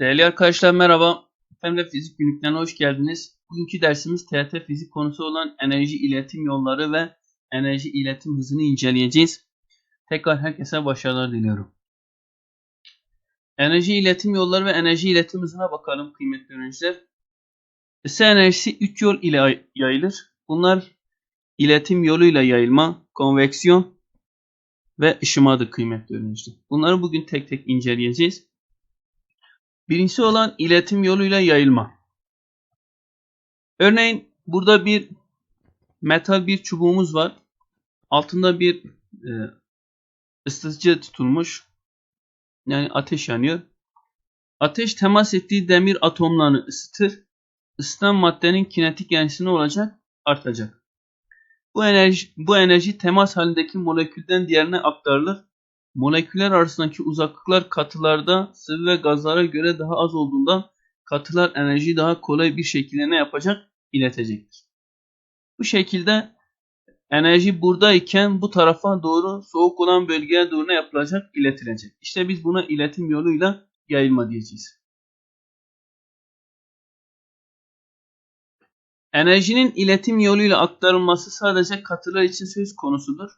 Değerli arkadaşlar merhaba. Efendim fizik günlüklerine hoş geldiniz. Bugünkü dersimiz TRT fizik konusu olan enerji iletim yolları ve enerji iletim hızını inceleyeceğiz. Tekrar herkese başarılar diliyorum. Enerji iletim yolları ve enerji iletim hızına bakalım kıymetli öğrenciler. Isı enerjisi 3 yol ile yayılır. Bunlar iletim yoluyla yayılma, konveksiyon ve ışımadır kıymetli öğrenciler. Bunları bugün tek tek inceleyeceğiz. Birincisi olan iletim yoluyla yayılma. Örneğin burada bir metal bir çubuğumuz var. Altında bir e, ısıtıcı tutulmuş. Yani ateş yanıyor. Ateş temas ettiği demir atomlarını ısıtır. Isıtan maddenin kinetik enerjisi ne olacak? Artacak. Bu enerji, bu enerji temas halindeki molekülden diğerine aktarılır Moleküller arasındaki uzaklıklar katılarda sıvı ve gazlara göre daha az olduğundan katılar enerjiyi daha kolay bir şekilde ne yapacak? İletecektir. Bu şekilde enerji buradayken bu tarafa doğru soğuk olan bölgeye doğru ne yapılacak? İletilecek. İşte biz buna iletim yoluyla yayılma diyeceğiz. Enerjinin iletim yoluyla aktarılması sadece katılar için söz konusudur.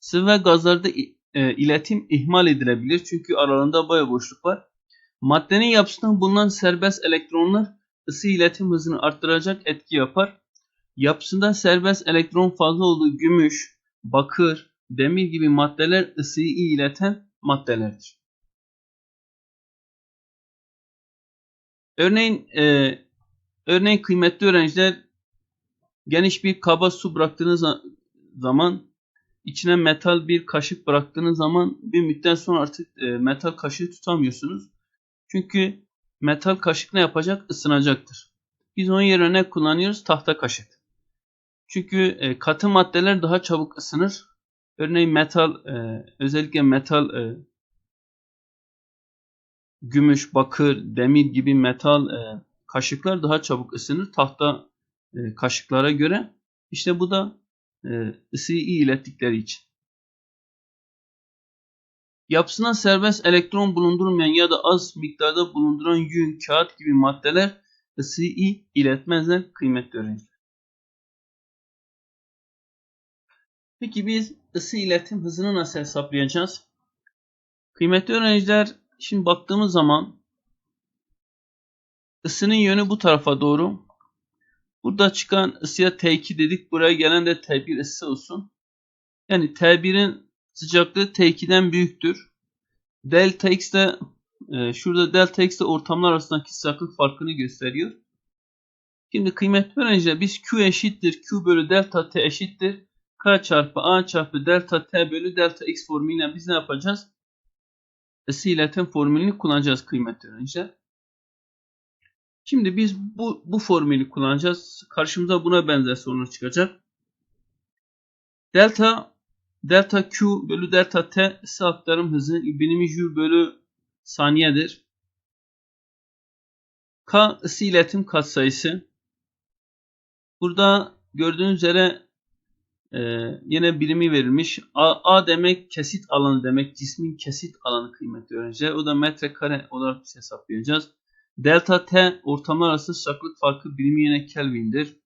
Sıvı ve gazlarda e, iletim ihmal edilebilir. Çünkü aralarında boya boşluk var. Maddenin yapısından bulunan serbest elektronlar ısı iletim hızını arttıracak etki yapar. Yapısında serbest elektron fazla olduğu gümüş, bakır, demir gibi maddeler ısıyı ileten maddelerdir. Örneğin e, örneğin kıymetli öğrenciler geniş bir kaba su bıraktığınız zaman içine metal bir kaşık bıraktığınız zaman bir müddet sonra artık e, metal kaşığı tutamıyorsunuz. Çünkü metal kaşık ne yapacak? Isınacaktır. Biz onun yerine ne kullanıyoruz? Tahta kaşık. Çünkü e, katı maddeler daha çabuk ısınır. Örneğin metal, e, özellikle metal gümüş, bakır, demir gibi metal kaşıklar daha çabuk ısınır tahta kaşıklara göre. İşte bu da ısıyı iyi ilettikleri için. Yapısına serbest elektron bulundurmayan ya da az miktarda bulunduran yün, kağıt gibi maddeler ısıyı iletmezler kıymetli öğrenciler. Peki biz ısı iletim hızını nasıl hesaplayacağız? Kıymetli öğrenciler şimdi baktığımız zaman ısının yönü bu tarafa doğru Burada çıkan ısıya T2 dedik. Buraya gelen de T1 ısı olsun. Yani T1'in sıcaklığı T2'den büyüktür. Delta X de e, şurada delta X de ortamlar arasındaki sıcaklık farkını gösteriyor. Şimdi kıymetli öğrenciler biz Q eşittir. Q bölü delta T eşittir. K çarpı A çarpı delta T bölü delta X formülüyle biz ne yapacağız? Isı iletim formülünü kullanacağız kıymetli öğrenciler. Şimdi biz bu, bu formülü kullanacağız. Karşımıza buna benzer sorular çıkacak. Delta delta Q bölü delta T ısı aktarım hızı binimi Joule bölü saniyedir. K ısı iletim katsayısı. Burada gördüğünüz üzere e, yine birimi verilmiş. A, A demek kesit alanı demek. Cismin kesit alanı kıymetli öğrenciler. O da metrekare olarak biz hesaplayacağız. Delta T ortamlar arası sıcaklık farkı birimi Kelvin'dir.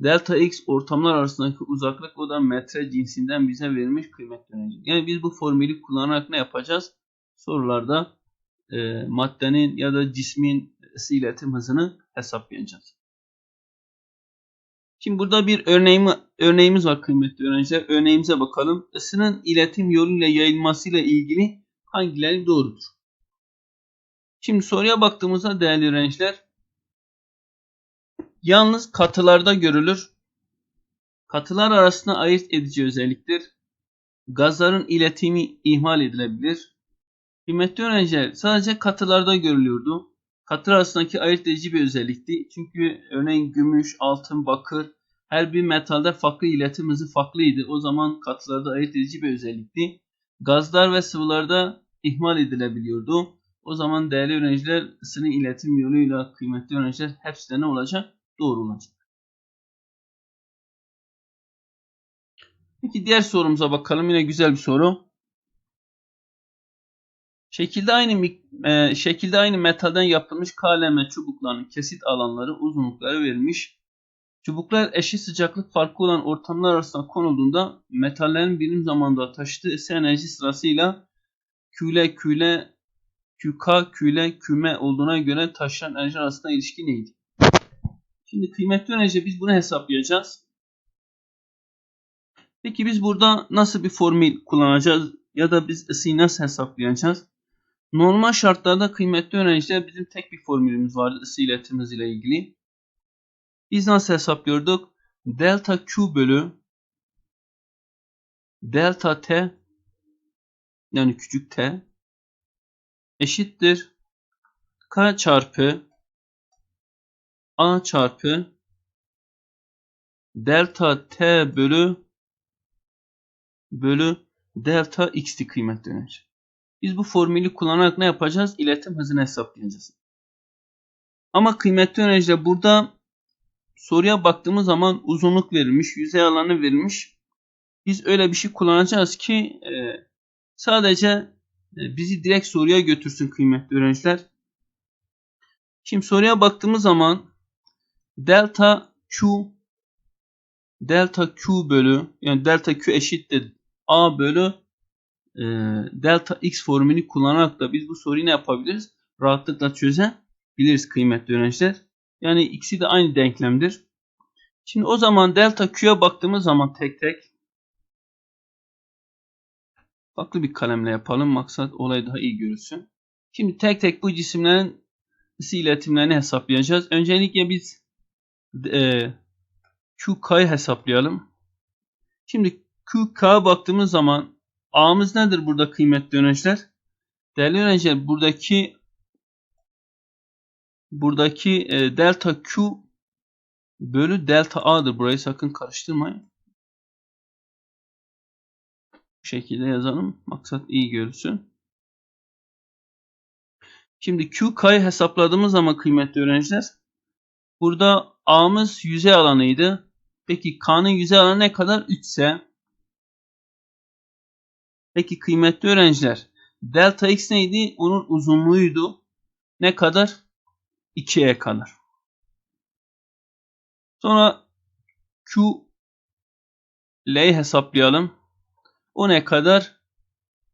Delta X ortamlar arasındaki uzaklık o da metre cinsinden bize verilmiş kıymet dönecek. Yani biz bu formülü kullanarak ne yapacağız? Sorularda e, maddenin ya da cismin iletim hızını hesaplayacağız. Şimdi burada bir örneğimi, örneğimiz var kıymetli öğrenciler. Örneğimize bakalım. Isının iletim yoluyla yayılmasıyla ilgili hangileri doğrudur? Şimdi soruya baktığımızda değerli öğrenciler yalnız katılarda görülür. Katılar arasında ayırt edici özelliktir. Gazların iletimi ihmal edilebilir. Kıymetli öğrenciler sadece katılarda görülüyordu. Katılar arasındaki ayırt edici bir özellikti. Çünkü örneğin gümüş, altın, bakır her bir metalde farklı iletim hızı farklıydı. O zaman katılarda ayırt edici bir özellikti. Gazlar ve sıvılarda ihmal edilebiliyordu. O zaman değerli öğrenciler ısının iletim yoluyla kıymetli öğrenciler hepsi de ne olacak? Doğru olacak. Peki diğer sorumuza bakalım. Yine güzel bir soru. Şekilde aynı e, şekilde aynı metalden yapılmış kaleme çubuklarının kesit alanları, uzunlukları verilmiş. Çubuklar eşit sıcaklık farkı olan ortamlar arasında konulduğunda metallerin birim zamanda taşıdığı ısı enerji sırasıyla küle küle QK küle küme olduğuna göre taşıyan enerji arasında ilişki neydi? Şimdi kıymetli önce biz bunu hesaplayacağız. Peki biz burada nasıl bir formül kullanacağız ya da biz ısıyı nasıl hesaplayacağız? Normal şartlarda kıymetli öğrenciler bizim tek bir formülümüz vardı ısı iletimiz ile ilgili. Biz nasıl hesaplıyorduk? Delta Q bölü delta T yani küçük t eşittir K çarpı A çarpı delta T bölü bölü delta x'ti kıymetli öğrenci. Biz bu formülü kullanarak ne yapacağız? İletim hızını hesaplayacağız. Ama kıymetli öğrenciler burada soruya baktığımız zaman uzunluk verilmiş, yüzey alanı verilmiş. Biz öyle bir şey kullanacağız ki e, sadece bizi direkt soruya götürsün kıymetli öğrenciler. Şimdi soruya baktığımız zaman delta Q delta Q bölü yani delta Q eşittir A bölü e, delta X formülünü kullanarak da biz bu soruyu ne yapabiliriz? Rahatlıkla çözebiliriz kıymetli öğrenciler. Yani ikisi de aynı denklemdir. Şimdi o zaman delta Q'ya baktığımız zaman tek tek farklı bir kalemle yapalım. Maksat olay daha iyi görülsün. Şimdi tek tek bu cisimlerin ısı iletimlerini hesaplayacağız. Öncelikle biz e, QK'yı hesaplayalım. Şimdi QK'ya baktığımız zaman A'mız nedir burada kıymetli öğrenciler? Değerli öğrenciler buradaki buradaki e, delta Q bölü delta A'dır. Burayı sakın karıştırmayın. Bu şekilde yazalım. Maksat iyi görülsün. Şimdi QK'yı hesapladığımız zaman kıymetli öğrenciler burada A'mız yüzey alanıydı. Peki K'nın yüzey alanı ne kadar? 3 ise Peki kıymetli öğrenciler delta x neydi? Onun uzunluğuydu. Ne kadar? 2'ye kadar. Sonra Q L'yi hesaplayalım. O ne kadar?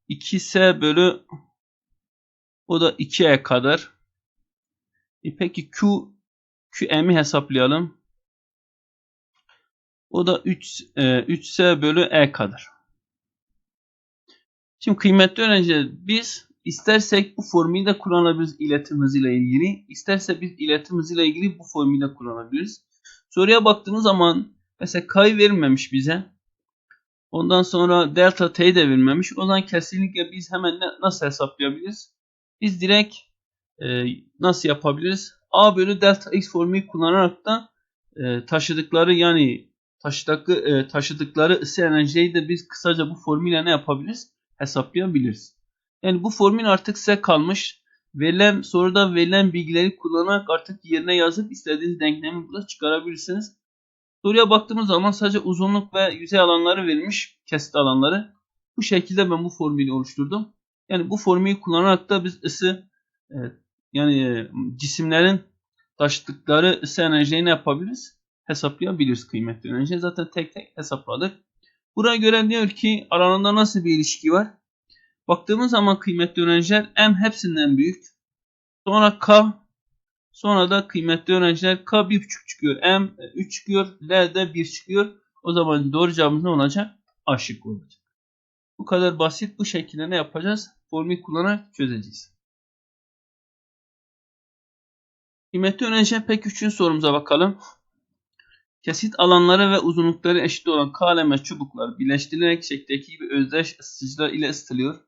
2S bölü o da 2'ye kadar. E peki Q QM'i hesaplayalım. O da 3 e, 3S bölü E kadar. Şimdi kıymetli öğrenciler biz istersek bu formülü de kullanabiliriz iletim hızıyla ilgili. İsterse biz iletim hızıyla ilgili bu formülü de kullanabiliriz. Soruya baktığınız zaman mesela K'yı verilmemiş bize. Ondan sonra delta T'yi de verilmemiş. O zaman kesinlikle biz hemen nasıl hesaplayabiliriz? Biz direkt e, nasıl yapabiliriz? A bölü delta X formülü kullanarak da e, taşıdıkları yani taşıdıkları, e, taşıdıkları ısı enerjiyi de biz kısaca bu formülle ne yapabiliriz? hesaplayabiliriz. Yani bu formül artık size kalmış. Verilen soruda verilen bilgileri kullanarak artık yerine yazıp istediğiniz denklemi burada çıkarabilirsiniz. Soruya baktığımız zaman sadece uzunluk ve yüzey alanları verilmiş, kesit alanları. Bu şekilde ben bu formülü oluşturdum. Yani bu formülü kullanarak da biz ısı e, yani cisimlerin taşıdıkları ısı enerjiyi ne yapabiliriz? Hesaplayabiliriz kıymetli enerji. Zaten tek tek hesapladık. Buraya göre diyor ki aralarında nasıl bir ilişki var? Baktığımız zaman kıymetli öğrenciler M hepsinden büyük. Sonra K. Sonra da kıymetli öğrenciler K 1.5 çıkıyor. M 3 çıkıyor. L de 1 çıkıyor. O zaman doğru cevabımız ne olacak? A şıkkı olacak. Bu kadar basit. Bu şekilde ne yapacağız? Formül kullanarak çözeceğiz. Kıymetli öğrenciler pek 3. sorumuza bakalım. Kesit alanları ve uzunlukları eşit olan kaleme çubuklar birleştirilerek şeklindeki gibi özdeş ısıtıcılar ile ısıtılıyor.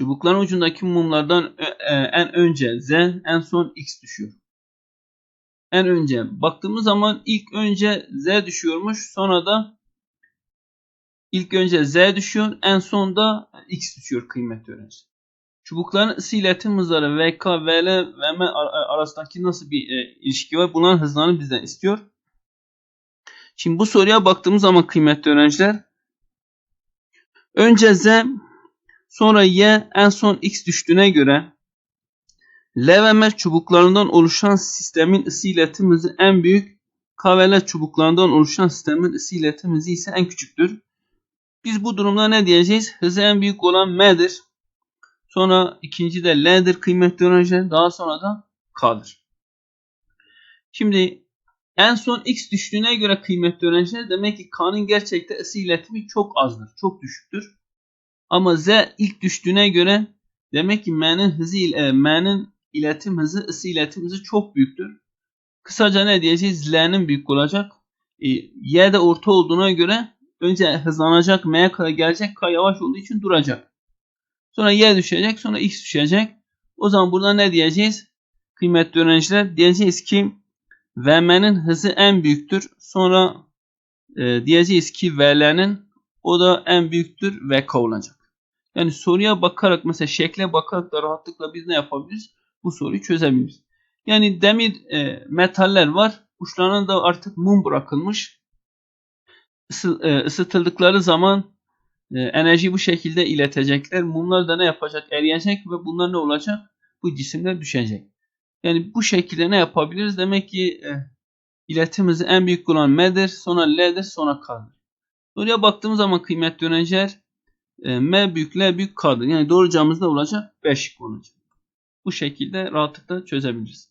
Çubukların ucundaki mumlardan e, en önce Z, en son X düşüyor. En önce baktığımız zaman ilk önce Z düşüyormuş, sonra da ilk önce Z düşüyor, en son da X düşüyor kıymetli öğrenci. Çubukların ısı iletim hızları VK, VL, VM arasındaki nasıl bir e, ilişki var? Bunların hızlarını bizden istiyor. Şimdi bu soruya baktığımız zaman kıymetli öğrenciler önce Z Sonra Y en son X düştüğüne göre L ve M çubuklarından oluşan sistemin ısı iletim hızı en büyük, K ve L çubuklarından oluşan sistemin ısı iletim hızı ise en küçüktür. Biz bu durumda ne diyeceğiz? Hızı en büyük olan M'dir. Sonra ikinci de L'dir kıymetli öğrenciler. Daha sonra da K'dır. Şimdi en son X düştüğüne göre kıymetli öğrenciler demek ki K'nın gerçekte ısı iletimi çok azdır. Çok düşüktür. Ama Z ilk düştüğüne göre demek ki M'nin hızı ile M'nin iletim hızı ısı iletim hızı çok büyüktür. Kısaca ne diyeceğiz? L'nin büyük olacak. E, y de orta olduğuna göre önce hızlanacak M'ye kadar gelecek. K yavaş olduğu için duracak. Sonra Y düşecek. Sonra X düşecek. O zaman burada ne diyeceğiz? Kıymetli öğrenciler diyeceğiz ki VM'nin hızı en büyüktür. Sonra e, diyeceğiz ki VL'nin o da en büyüktür VK olacak. Yani soruya bakarak mesela şekle bakarak da rahatlıkla biz ne yapabiliriz? Bu soruyu çözebiliriz. Yani demir e, metaller var. Uçlarına da artık mum bırakılmış. Isı, e, ısıtıldıkları zaman e, enerjiyi bu şekilde iletecekler. Mumlar da ne yapacak? Eriyecek ve bunlar ne olacak? Bu cisimler düşecek. Yani bu şekilde ne yapabiliriz? Demek ki e, iletim hızı en büyük olan M'dir, sonra L'dir, sonra K'dır. Soruya baktığımız zaman kıymetli öğrenciler e, M büyük, L büyük, K'dır. Yani doğru cevabımız olacak? 5 olacak. Bu şekilde rahatlıkla çözebiliriz.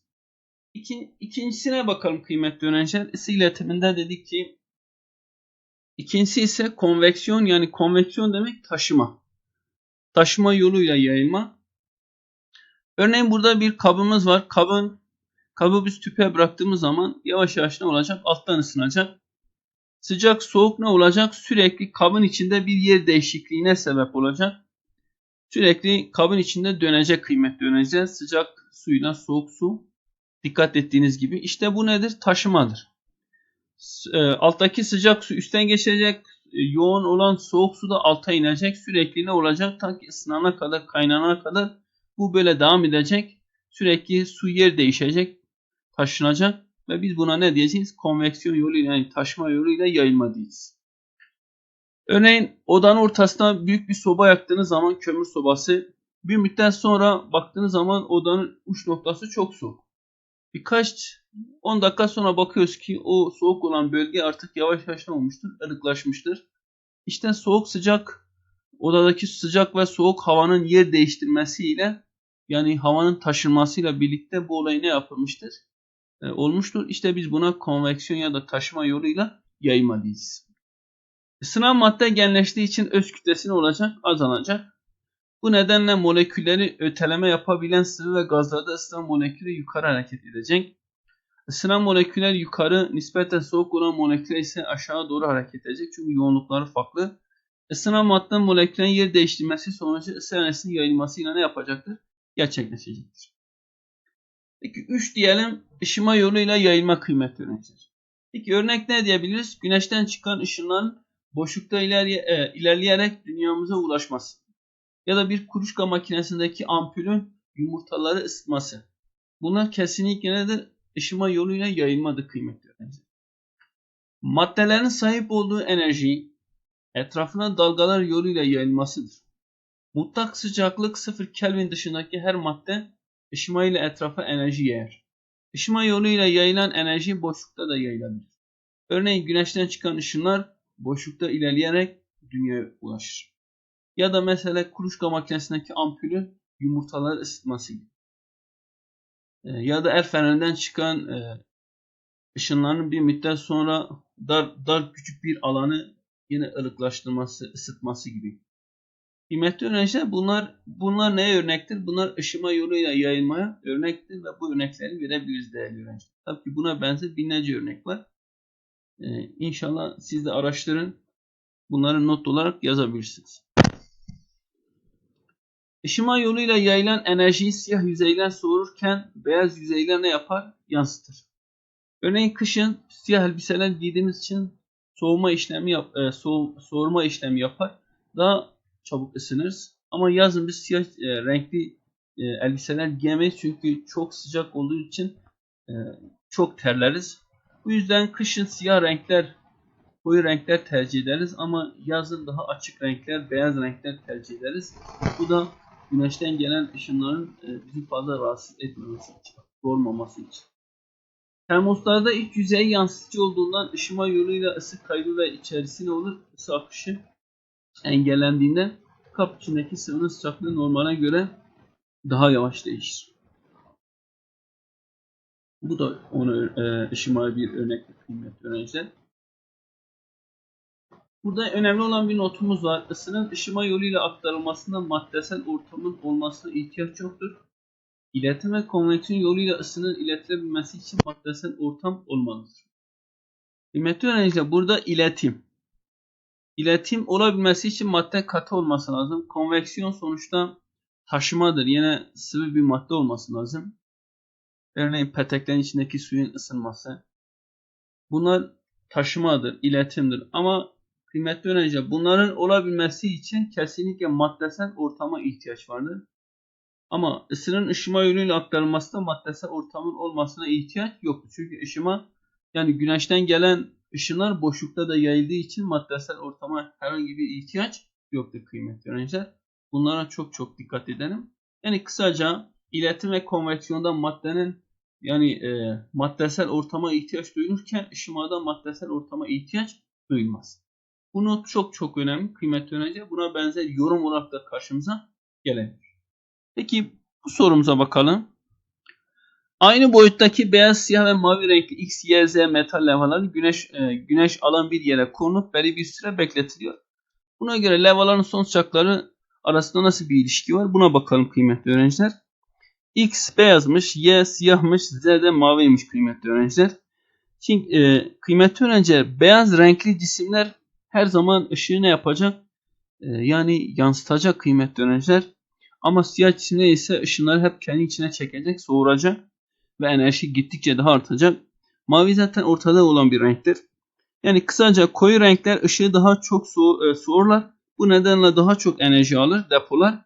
İkin, ikincisine bakalım kıymetli öğrenciler. Isı iletiminde dedik ki ikincisi ise konveksiyon yani konveksiyon demek taşıma. Taşıma yoluyla yayılma. Örneğin burada bir kabımız var. Kabın kabı biz tüpe bıraktığımız zaman yavaş yavaş ne olacak? Alttan ısınacak. Sıcak soğuk ne olacak? Sürekli kabın içinde bir yer değişikliğine sebep olacak. Sürekli kabın içinde dönecek kıymet dönecek. Sıcak suyla soğuk su. Dikkat ettiğiniz gibi. İşte bu nedir? Taşımadır. E, alttaki sıcak su üstten geçecek. E, yoğun olan soğuk su da alta inecek. Sürekli ne olacak? Ta ki ısınana kadar, kaynanana kadar bu böyle devam edecek. Sürekli su yer değişecek. Taşınacak. Ve biz buna ne diyeceğiz? Konveksiyon yoluyla yani taşıma yoluyla yayılma diyeceğiz. Örneğin odanın ortasına büyük bir soba yaktığınız zaman kömür sobası bir müddet sonra baktığınız zaman odanın uç noktası çok soğuk. Birkaç 10 dakika sonra bakıyoruz ki o soğuk olan bölge artık yavaş yavaş ne olmuştur? ılıklaşmıştır. İşte soğuk sıcak odadaki sıcak ve soğuk havanın yer değiştirmesiyle yani havanın taşınmasıyla birlikte bu olay ne yapılmıştır? E, olmuştur. İşte biz buna konveksiyon ya da taşıma yoluyla yayma diyeceğiz. Sınav madde genleştiği için öz kütlesi ne olacak? Azalacak. Bu nedenle molekülleri öteleme yapabilen sıvı ve gazlarda ısınan molekülü yukarı hareket edecek. Isınan moleküller yukarı, nispeten soğuk olan moleküller ise aşağı doğru hareket edecek. Çünkü yoğunlukları farklı. Isınan madde moleküllerin yer değiştirmesi sonucu ısı enerjisinin yayılmasıyla ne yapacaktır? Gerçekleşecektir. Peki 3 diyelim ışıma yoluyla yayılma kıymetli öğrenciler. Peki örnek ne diyebiliriz? Güneşten çıkan ışınların boşlukta ilerleye, e, ilerleyerek dünyamıza ulaşması. Ya da bir kuluçka makinesindeki ampulün yumurtaları ısıtması. Bunlar kesinlikle nedir? Işıma yoluyla yayılmadı kıymetli öğrenciler. Maddelerin sahip olduğu enerji etrafına dalgalar yoluyla yayılmasıdır. Mutlak sıcaklık 0 Kelvin dışındaki her madde ışıma ile etrafa enerji yayar. Işıma yoluyla yayılan enerji boşlukta da yayılabilir. Örneğin güneşten çıkan ışınlar boşlukta ilerleyerek dünyaya ulaşır. Ya da mesela kuluçka makinesindeki ampulü yumurtaları ısıtması gibi. E, ya da el fenerinden çıkan e, ışınların bir müddet sonra dar, dar küçük bir alanı yine ılıklaştırması, ısıtması gibi. Kıymetli öğrenciler bunlar bunlar neye örnektir? Bunlar ışıma yoluyla yayılmaya örnektir ve bu örnekleri verebiliriz değerli öğrenciler. Tabii ki buna benzer binlerce örnek var. Ee, inşallah siz de araştırın. Bunları not olarak yazabilirsiniz. Işıma yoluyla yayılan enerjiyi siyah yüzeyler soğururken beyaz yüzeyler ne yapar? Yansıtır. Örneğin kışın siyah elbiseler giydiğimiz için soğuma işlemi yap, e, soğu, soğurma işlemi yapar. Daha çabuk ısınırız. Ama yazın biz siyah e, renkli e, elbiseler giyemeyiz çünkü çok sıcak olduğu için e, çok terleriz. Bu yüzden kışın siyah renkler koyu renkler tercih ederiz ama yazın daha açık renkler, beyaz renkler tercih ederiz. Bu da güneşten gelen ışınların e, bizi fazla rahatsız etmemesi için, olmaması için. Termoslarda iç yüzey yansıtıcı olduğundan ışıma yoluyla ısı kaybı ve içerisine olur ısı akışı engellendiğinden kap içindeki sıvının sıcaklığı normale göre daha yavaş değişir. Bu da onu e, bir örnek kıymetli öğrenciler. Burada önemli olan bir notumuz var. Isının ışıma yoluyla aktarılmasında maddesel ortamın olmasına ihtiyaç yoktur. İletim ve konveksiyon yoluyla ısının iletilebilmesi için maddesel ortam olmalıdır. Kıymetli öğrenciler burada iletim. İletim olabilmesi için madde katı olması lazım. Konveksiyon sonuçta taşımadır. Yine sıvı bir madde olması lazım. Örneğin peteklerin içindeki suyun ısınması. Bunlar taşımadır, iletimdir. Ama kıymetli öğrenciler bunların olabilmesi için kesinlikle maddesel ortama ihtiyaç vardır. Ama ısının ışıma yönüyle aktarılmasında maddesel ortamın olmasına ihtiyaç yoktur. Çünkü ışıma yani güneşten gelen ışınlar boşlukta da yayıldığı için maddesel ortama herhangi bir ihtiyaç yoktur kıymetli öğrenciler. Bunlara çok çok dikkat edelim. Yani kısaca iletim ve konveksiyonda maddenin yani e, maddesel ortama ihtiyaç duyulurken ışımada maddesel ortama ihtiyaç duyulmaz. Bu not çok çok önemli. Kıymetli öğrenciler. Buna benzer yorum olarak da karşımıza gelebilir. Peki bu sorumuza bakalım. Aynı boyuttaki beyaz, siyah ve mavi renkli X, Y, Z metal levhaları güneş e, güneş alan bir yere konup belli bir süre bekletiliyor. Buna göre levhaların son sıcakları arasında nasıl bir ilişki var? Buna bakalım kıymetli öğrenciler. X beyazmış, Y siyahmış, Z de maviymiş kıymetli öğrenciler. Şimdi e, kıymetli öğrenciler beyaz renkli cisimler her zaman ışığı ne yapacak? E, yani yansıtacak kıymetli öğrenciler. Ama siyah cisimler ise ışınları hep kendi içine çekecek, soğuracak ve enerji gittikçe daha artacak. Mavi zaten ortada olan bir renktir. Yani kısaca koyu renkler ışığı daha çok e, soğurlar. Bu nedenle daha çok enerji alır, depolar.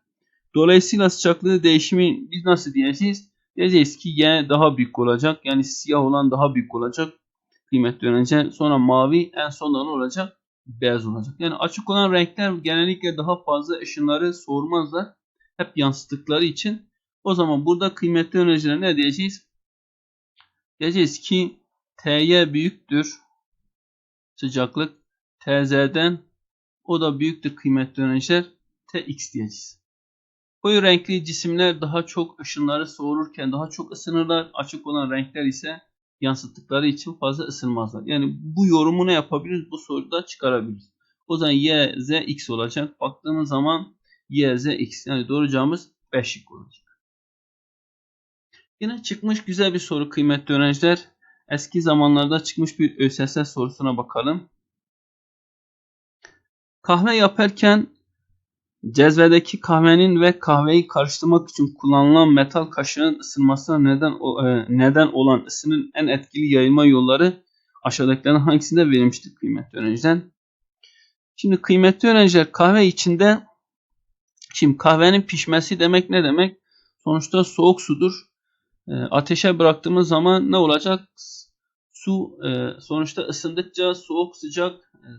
Dolayısıyla sıcaklığı değişimi biz nasıl diyeceğiz? Diyeceğiz ki Y daha büyük olacak. Yani siyah olan daha büyük olacak. Kıymetli öğrenci. Sonra mavi en sondan olacak? Beyaz olacak. Yani açık olan renkler genellikle daha fazla ışınları soğurmazlar. Hep yansıttıkları için. O zaman burada kıymetli öğrencilere ne diyeceğiz? Diyeceğiz ki T'ye büyüktür sıcaklık TZ'den o da büyüktür kıymetli öğrenciler TX diyeceğiz. Koyu renkli cisimler daha çok ışınları soğururken daha çok ısınırlar. Açık olan renkler ise yansıttıkları için fazla ısınmazlar. Yani bu yorumu ne yapabiliriz? Bu soruda çıkarabiliriz. O zaman Y, Z, X olacak. Baktığımız zaman Y, Z, X. Yani doğru cevabımız 5 şık olacak. Yine çıkmış güzel bir soru kıymetli öğrenciler. Eski zamanlarda çıkmış bir ÖSS sorusuna bakalım. Kahve yaparken cezvedeki kahvenin ve kahveyi karıştırmak için kullanılan metal kaşığın ısınmasına neden e, neden olan ısının en etkili yayılma yolları aşağıdakilerin hangisinde verilmiştir kıymetli öğrenciler? Şimdi kıymetli öğrenciler kahve içinde şimdi kahvenin pişmesi demek ne demek? Sonuçta soğuk sudur. E, ateşe bıraktığımız zaman ne olacak? Su e, sonuçta ısındıkça soğuk sıcak e,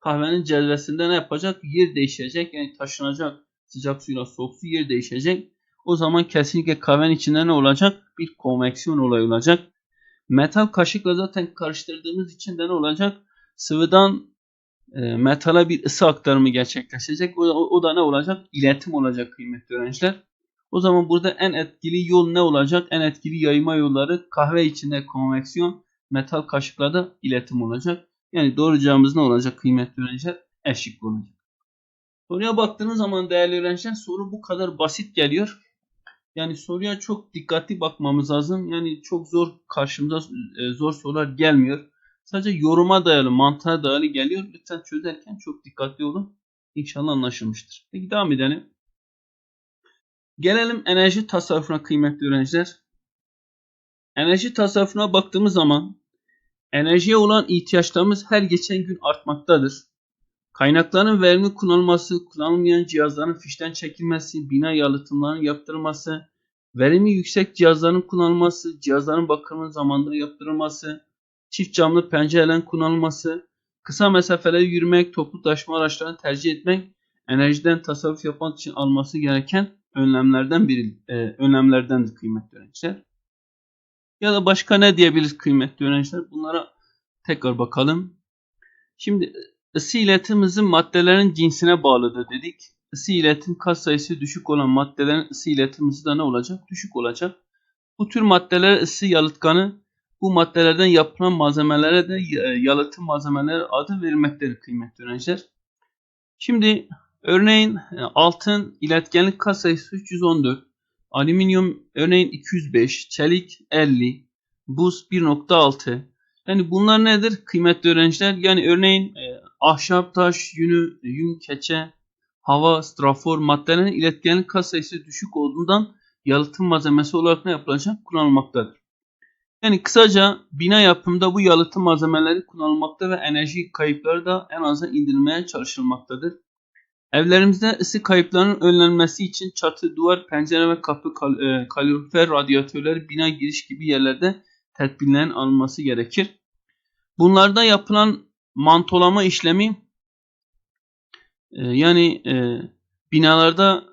kahvenin cezvesinde ne yapacak? Yer değişecek. Yani taşınacak sıcak suyla soğuk su yer değişecek. O zaman kesinlikle kahvenin içinde ne olacak? Bir konveksiyon olayı olacak. Metal kaşıkla zaten karıştırdığımız için de ne olacak? Sıvıdan e, metala bir ısı aktarımı gerçekleşecek. O, o da ne olacak? İletim olacak kıymetli öğrenciler. O zaman burada en etkili yol ne olacak? En etkili yayma yolları kahve içinde konveksiyon, metal kaşıklarda iletim olacak. Yani doğru ne olacak kıymetli öğrenciler? Eşlik olacak. Soruya baktığınız zaman değerli öğrenciler soru bu kadar basit geliyor. Yani soruya çok dikkatli bakmamız lazım. Yani çok zor karşımıza e, zor sorular gelmiyor. Sadece yoruma dayalı, mantığa dayalı geliyor. Lütfen çözerken çok dikkatli olun. İnşallah anlaşılmıştır. Peki devam edelim. Gelelim enerji tasarrufuna kıymetli öğrenciler. Enerji tasarrufuna baktığımız zaman enerjiye olan ihtiyaçlarımız her geçen gün artmaktadır. Kaynakların verimli kullanılması, kullanılmayan cihazların fişten çekilmesi, bina yalıtımlarının yaptırılması, verimi yüksek cihazların kullanılması, cihazların bakımının zamanında yaptırılması, çift camlı pencerelerin kullanılması, Kısa mesafeleri yürümek, toplu taşıma araçlarını tercih etmek enerjiden tasarruf yapmak için alması gereken önlemlerden biri, e, önlemlerdendir kıymetli öğrenciler. Ya da başka ne diyebiliriz kıymetli öğrenciler? Bunlara tekrar bakalım. Şimdi ısı iletim hızı maddelerin cinsine bağlıdır dedik. Isı iletim kat sayısı düşük olan maddelerin ısı iletim hızı da ne olacak? Düşük olacak. Bu tür maddeler ısı yalıtkanı bu maddelerden yapılan malzemelere de yalıtım malzemeleri adı verilmektedir kıymetli öğrenciler. Şimdi örneğin altın iletkenlik kat sayısı 314, alüminyum örneğin 205, çelik 50, buz 1.6. Yani bunlar nedir kıymetli öğrenciler? Yani örneğin e, ahşap, taş, yünü, yün, keçe, hava, strafor maddelerin iletkenlik kat sayısı düşük olduğundan yalıtım malzemesi olarak ne yapılacak? Kullanılmaktadır. Yani kısaca bina yapımında bu yalıtım malzemeleri kullanılmakta ve enerji kayıpları da en aza indirilmeye çalışılmaktadır. Evlerimizde ısı kayıplarının önlenmesi için çatı, duvar, pencere ve kapı, kal e, kalorifer radyatörleri, bina giriş gibi yerlerde tedbirlerin alınması gerekir. Bunlarda yapılan mantolama işlemi e, yani e, binalarda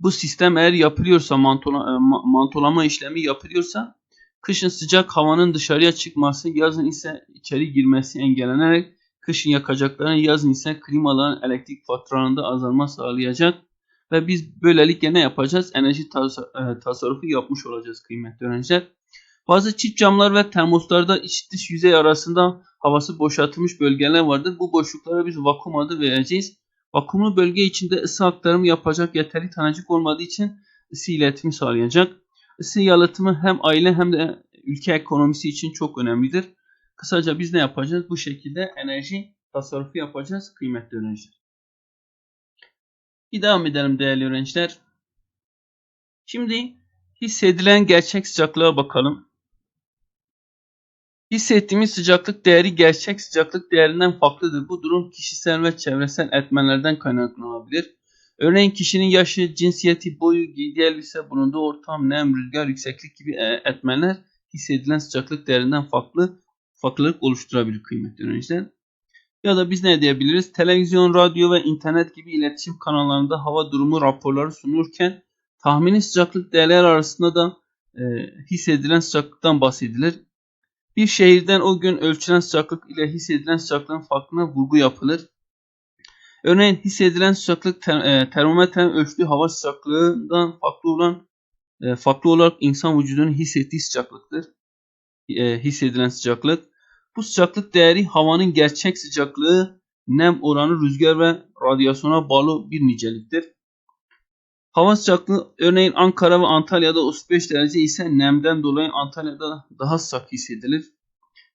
bu sistem eğer yapılıyorsa mantola, e, mantolama işlemi yapılıyorsa kışın sıcak havanın dışarıya çıkması yazın ise içeri girmesi engellenerek kışın yakacakların yazın ise klimaların elektrik faturalarında azalma sağlayacak ve biz böylelikle ne yapacağız? Enerji e, tasarrufu yapmış olacağız kıymetli öğrenciler. Bazı çift camlar ve termoslarda iç dış yüzey arasında havası boşaltılmış bölgeler vardır. Bu boşluklara biz vakum adı vereceğiz. Vakumlu bölge içinde ısı aktarımı yapacak yeterli tanecik olmadığı için ısı iletimi sağlayacak. Isı yalıtımı hem aile hem de ülke ekonomisi için çok önemlidir. Kısaca biz ne yapacağız? Bu şekilde enerji tasarrufu yapacağız kıymetli öğrenciler. Bir devam edelim değerli öğrenciler. Şimdi hissedilen gerçek sıcaklığa bakalım. Hissettiğimiz sıcaklık değeri gerçek sıcaklık değerinden farklıdır. Bu durum kişisel ve çevresel etmenlerden kaynaklanabilir. Örneğin kişinin yaşı, cinsiyeti, boyu, giydiği elbise, bulunduğu ortam, nem, rüzgar, yükseklik gibi e, etmenler hissedilen sıcaklık değerinden farklı farklılık oluşturabilir kıymetli öğrenciler. Ya da biz ne diyebiliriz? Televizyon, radyo ve internet gibi iletişim kanallarında hava durumu raporları sunulurken tahmini sıcaklık değerler arasında da e, hissedilen sıcaklıktan bahsedilir. Bir şehirden o gün ölçülen sıcaklık ile hissedilen sıcaklığın farkına vurgu yapılır. Örneğin hissedilen sıcaklık ter, e, termometrenin ölçtüğü hava sıcaklığından farklı olan e, farklı olarak insan vücudunun hissettiği sıcaklıktır. E, hissedilen sıcaklık. Bu sıcaklık değeri havanın gerçek sıcaklığı, nem oranı, rüzgar ve radyasyona bağlı bir niceliktir. Hava sıcaklığı örneğin Ankara ve Antalya'da 35 derece ise nemden dolayı Antalya'da daha sıcak hissedilir.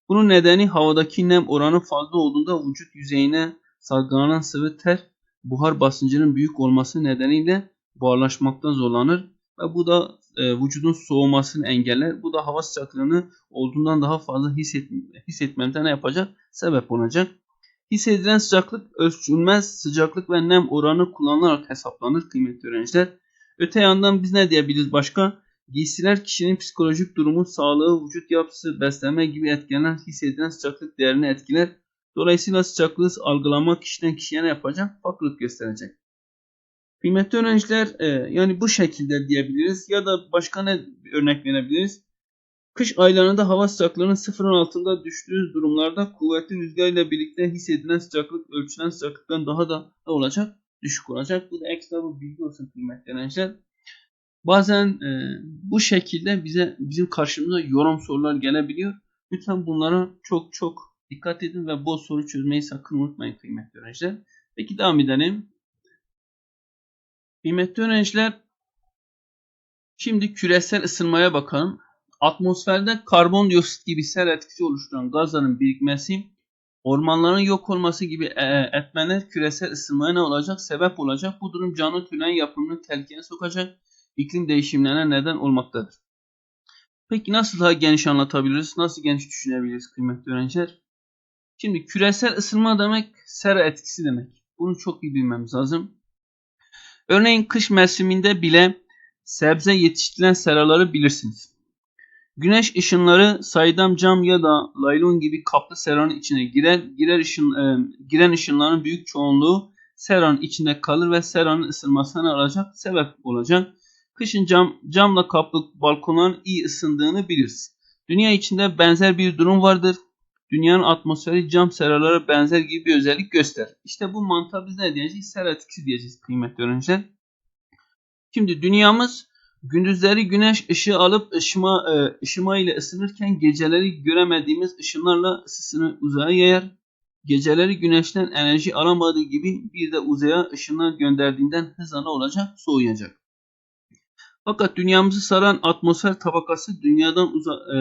Bunun nedeni havadaki nem oranı fazla olduğunda vücut yüzeyine salgılanan sıvı ter buhar basıncının büyük olması nedeniyle buharlaşmaktan zorlanır ve bu da e, vücudun soğumasını engeller. Bu da hava sıcaklığını olduğundan daha fazla hisset, hissetmemize ne yapacak? Sebep olacak. Hissedilen sıcaklık ölçülmez sıcaklık ve nem oranı kullanılarak hesaplanır kıymetli öğrenciler. Öte yandan biz ne diyebiliriz başka? Giysiler kişinin psikolojik durumu, sağlığı, vücut yapısı, beslenme gibi etkenler hissedilen sıcaklık değerini etkiler. Dolayısıyla sıcaklığı algılamak kişiden kişiye ne yapacak? Farklılık gösterecek. Kıymetli öğrenciler e, yani bu şekilde diyebiliriz ya da başka ne örnek verebiliriz? Kış aylarında hava sıcaklığının sıfırın altında düştüğü durumlarda kuvvetli rüzgar birlikte hissedilen sıcaklık ölçülen sıcaklıktan daha da ne olacak? Düşük olacak. Bu da ekstra bir bilgi olsun kıymetli öğrenciler. Bazen e, bu şekilde bize bizim karşımıza yorum sorular gelebiliyor. Lütfen bunlara çok çok dikkat edin ve bu soru çözmeyi sakın unutmayın kıymetli öğrenciler. Peki devam edelim. Kıymetli öğrenciler, şimdi küresel ısınmaya bakalım. Atmosferde karbondioksit gibi sel etkisi oluşturan gazların birikmesi, ormanların yok olması gibi e, etmenler küresel ısınmaya ne olacak? Sebep olacak. Bu durum canlı türlerin yapımını tehlikeye sokacak, iklim değişimlerine neden olmaktadır. Peki nasıl daha geniş anlatabiliriz? Nasıl geniş düşünebiliriz kıymetli öğrenciler? Şimdi küresel ısınma demek sera etkisi demek. Bunu çok iyi bilmemiz lazım. Örneğin kış mevsiminde bile sebze yetiştirilen seraları bilirsiniz. Güneş ışınları saydam cam ya da laylon gibi kaplı seranın içine girer. Girer ışın, e, giren ışınların büyük çoğunluğu seranın içinde kalır ve seranın ısınmasına alacak sebep olacak. Kışın cam, camla kaplı balkonların iyi ısındığını biliriz. Dünya içinde benzer bir durum vardır. Dünyanın atmosferi cam seralara benzer gibi bir özellik gösterir. İşte bu mantığa biz ne diyeceğiz? Sera etkisi diyeceğiz kıymetli öğrenciler. Şimdi dünyamız gündüzleri güneş ışığı alıp ışıma, e, ışıma ile ısınırken geceleri göremediğimiz ışınlarla ısısını uzaya yayar. Geceleri güneşten enerji alamadığı gibi bir de uzaya ışınlar gönderdiğinden hızla olacak? Soğuyacak. Fakat dünyamızı saran atmosfer tabakası dünyadan uza, e,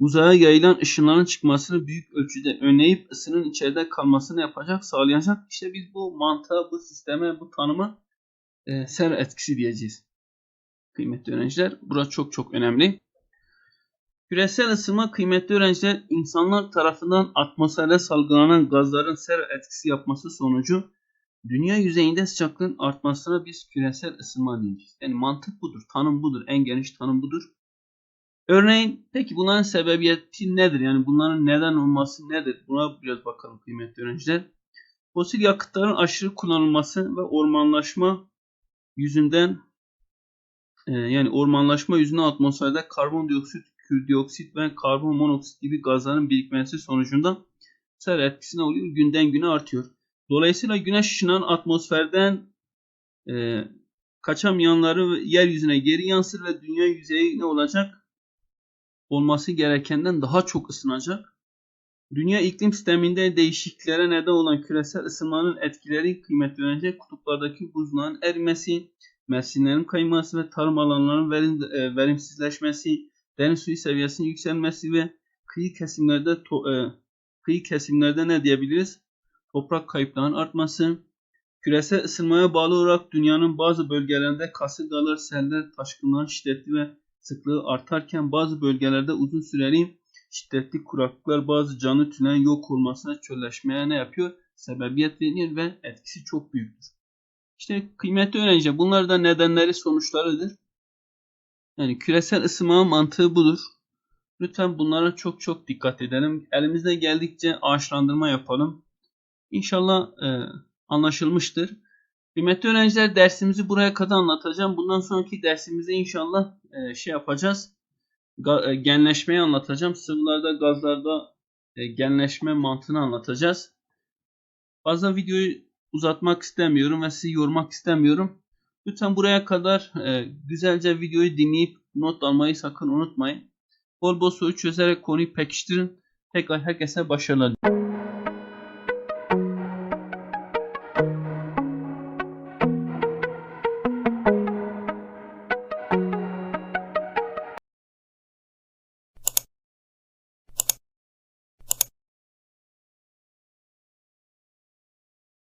uzaya yayılan ışınların çıkmasını büyük ölçüde önleyip ısının içeride kalmasını yapacak, sağlayacak. İşte biz bu mantığa, bu sisteme, bu tanıma e, sera etkisi diyeceğiz. Kıymetli öğrenciler, burası çok çok önemli. Küresel ısınma kıymetli öğrenciler insanlar tarafından atmosferde salgılanan gazların sera etkisi yapması sonucu dünya yüzeyinde sıcaklığın artmasına biz küresel ısınma diyeceğiz. Yani mantık budur, tanım budur, en geniş tanım budur. Örneğin peki bunların sebebiyeti nedir? Yani bunların neden olması nedir? Buna biraz bakalım kıymetli öğrenciler. Fosil yakıtların aşırı kullanılması ve ormanlaşma yüzünden e, yani ormanlaşma yüzünden atmosferde karbondioksit, kürdioksit ve karbon monoksit gibi gazların birikmesi sonucunda sera etkisine oluyor. Günden güne artıyor. Dolayısıyla güneş ışınının atmosferden e, kaçamayanları yeryüzüne geri yansır ve dünya yüzeyi ne olacak? Olması gerekenden daha çok ısınacak. Dünya iklim sisteminde değişikliklere neden olan küresel ısınmanın etkileri kıymetli öğrenecek. Kutuplardaki buzların erimesi, mevsimlerin kayması ve tarım alanlarının verim, e, verimsizleşmesi, deniz suyu seviyesinin yükselmesi ve kıyı kesimlerde to, e, kıyı kesimlerde ne diyebiliriz? Toprak kayıplarının artması, küresel ısınmaya bağlı olarak dünyanın bazı bölgelerinde kasırgalar, seller, taşkınlar şiddetli ve sıklığı artarken bazı bölgelerde uzun süreli şiddetli kuraklıklar bazı canlı türlerin yok olmasına çölleşmeye ne yapıyor? Sebebiyet veriyor ve etkisi çok büyüktür. İşte kıymetli öğrenci bunlar da nedenleri sonuçlarıdır. Yani küresel ısınma mantığı budur. Lütfen bunlara çok çok dikkat edelim. Elimizde geldikçe ağaçlandırma yapalım. İnşallah e, anlaşılmıştır. Kıymetli öğrenciler dersimizi buraya kadar anlatacağım. Bundan sonraki dersimizde inşallah e, şey yapacağız. Ga, e, genleşmeyi anlatacağım. Sıvılarda, gazlarda e, genleşme mantığını anlatacağız. Fazla videoyu uzatmak istemiyorum ve sizi yormak istemiyorum. Lütfen buraya kadar e, güzelce videoyu dinleyip not almayı sakın unutmayın. Bol bol soru çözerek konuyu pekiştirin. Tekrar herkese başarılar.